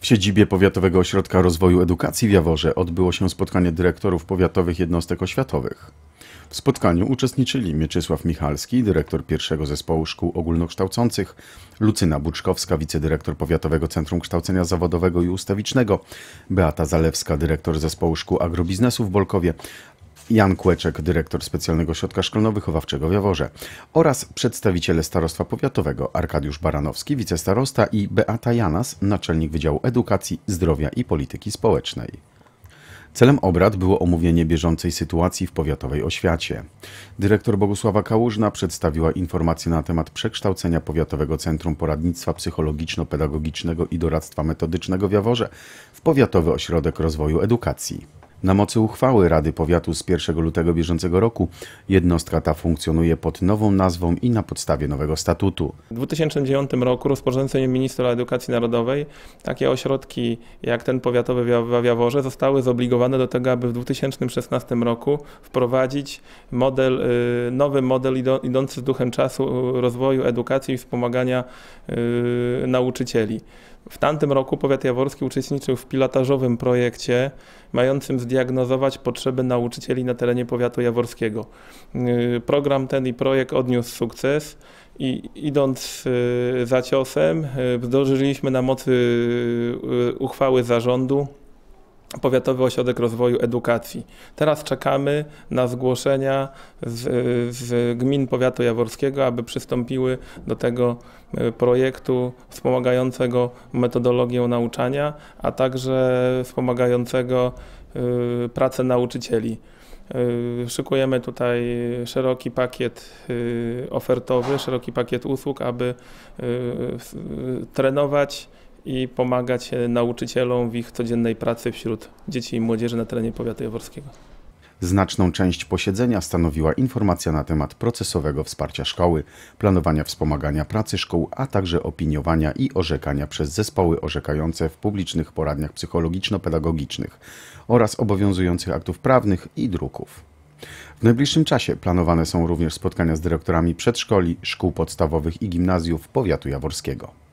W siedzibie Powiatowego Ośrodka Rozwoju Edukacji w Jaworze odbyło się spotkanie dyrektorów powiatowych jednostek oświatowych. W spotkaniu uczestniczyli Mieczysław Michalski, dyrektor pierwszego zespołu szkół ogólnokształcących, Lucyna Buczkowska, wicedyrektor Powiatowego Centrum Kształcenia Zawodowego i Ustawicznego, Beata Zalewska, dyrektor zespołu szkół agrobiznesu w Bolkowie, Jan Kłeczek, dyrektor Specjalnego Ośrodka Szkolno-Wychowawczego w Jaworze oraz przedstawiciele Starostwa Powiatowego Arkadiusz Baranowski, wicestarosta i Beata Janas, naczelnik Wydziału Edukacji, Zdrowia i Polityki Społecznej. Celem obrad było omówienie bieżącej sytuacji w powiatowej oświacie. Dyrektor Bogusława Kałużna przedstawiła informacje na temat przekształcenia Powiatowego Centrum Poradnictwa Psychologiczno-Pedagogicznego i Doradztwa Metodycznego w Jaworze w Powiatowy Ośrodek Rozwoju Edukacji. Na mocy uchwały Rady Powiatu z 1 lutego bieżącego roku jednostka ta funkcjonuje pod nową nazwą i na podstawie nowego statutu. W 2009 roku rozporządzeniem ministra edukacji narodowej takie ośrodki jak ten powiatowy w Jaworze zostały zobligowane do tego, aby w 2016 roku wprowadzić model, y, nowy model idący z duchem czasu rozwoju edukacji i wspomagania y, nauczycieli. W tamtym roku powiat jaworski uczestniczył w pilotażowym projekcie mającym zdiagnozować potrzeby nauczycieli na terenie powiatu jaworskiego. Y, program ten i projekt odniósł sukces i idąc y, za ciosem zdążyliśmy na mocy y, uchwały zarządu Powiatowy Ośrodek Rozwoju Edukacji. Teraz czekamy na zgłoszenia z, z, gmin powiatu jaworskiego, aby przystąpiły do tego e, projektu wspomagającego metodologię nauczania, a także wspomagającego y, pracę nauczycieli. Y, szykujemy tutaj szeroki pakiet ofertowy, szeroki pakiet usług, aby trenować i pomagać nauczycielom w ich codziennej pracy wśród dzieci i młodzieży na terenie powiatu jaworskiego. Znaczną część posiedzenia stanowiła informacja na temat procesowego wsparcia szkoły, planowania wspomagania pracy szkół, a także opiniowania i orzekania przez zespoły orzekające w publicznych poradniach psychologiczno-pedagogicznych oraz obowiązujących aktów prawnych i druków. W najbliższym czasie planowane są również spotkania z dyrektorami przedszkoli, szkół podstawowych i gimnazjów powiatu jaworskiego.